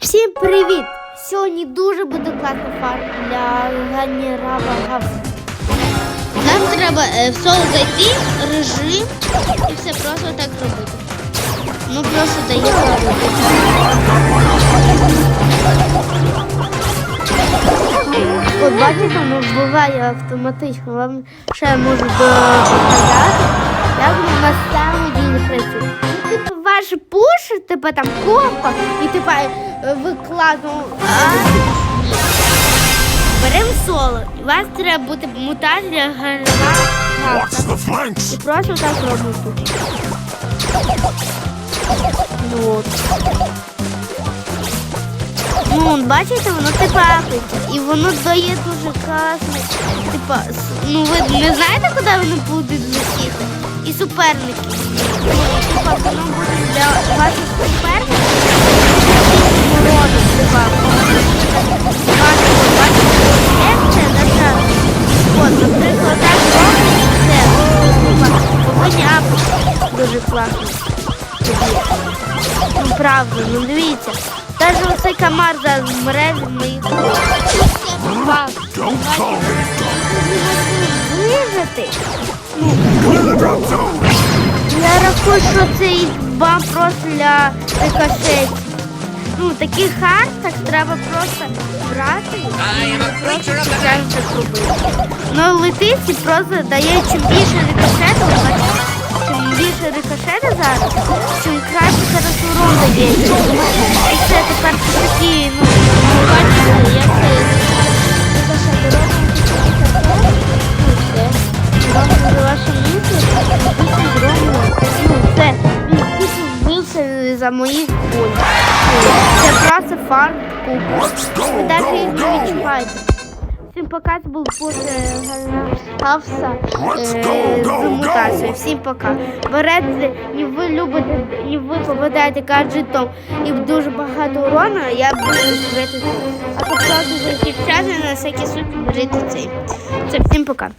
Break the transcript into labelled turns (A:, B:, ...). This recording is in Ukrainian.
A: Всім привіт! Сьогодні дуже буде класна фарм для генерала Гавса.
B: Нам треба е, в соло зайти, режим і все просто так робити. Ну просто дає робити.
A: От бачите, воно буває автоматично. Вам ще можу доказати, як воно на самому ділі працює. Пуш, типу там копа, і типу е, викладу. Беремо соло. У вас треба бути мутація для
C: flanks.
A: І просто так робимо тут. Ну, бачите, воно типа апається. І воно дає дуже класне. Типа, ну ви не знаєте, куди воно буде летіти? І суперники. Ну, типа, воно буде для ваших Ну, правда, ну дивіться. Навіть оцей комар зараз вмре від. Вижити. Я рахую, що цей бам просто для рикошетів. Ну, таких хартах треба просто брати і просто так робити. Ну, летить і просто дає чим більше рикошету, бачите, чим зараз, чим краще зараз урон дає. І це тепер такі, ну, бачите, як це рикошети робимо. Ну, все. Робимо за ваше місце, і зробимо. Ну, все. Він вбився за моїх боль. Це просто фарм Ви навіть
C: go,
A: не відчуваєте. Всім пока, це був Боже Гавса е, з мутацією. Всім пока. Берете, і ви любите, і ви попадаєте гаджетом і дуже багато урона, я буду збити. А просто захищати на всякий суть берете цей. Це всім пока.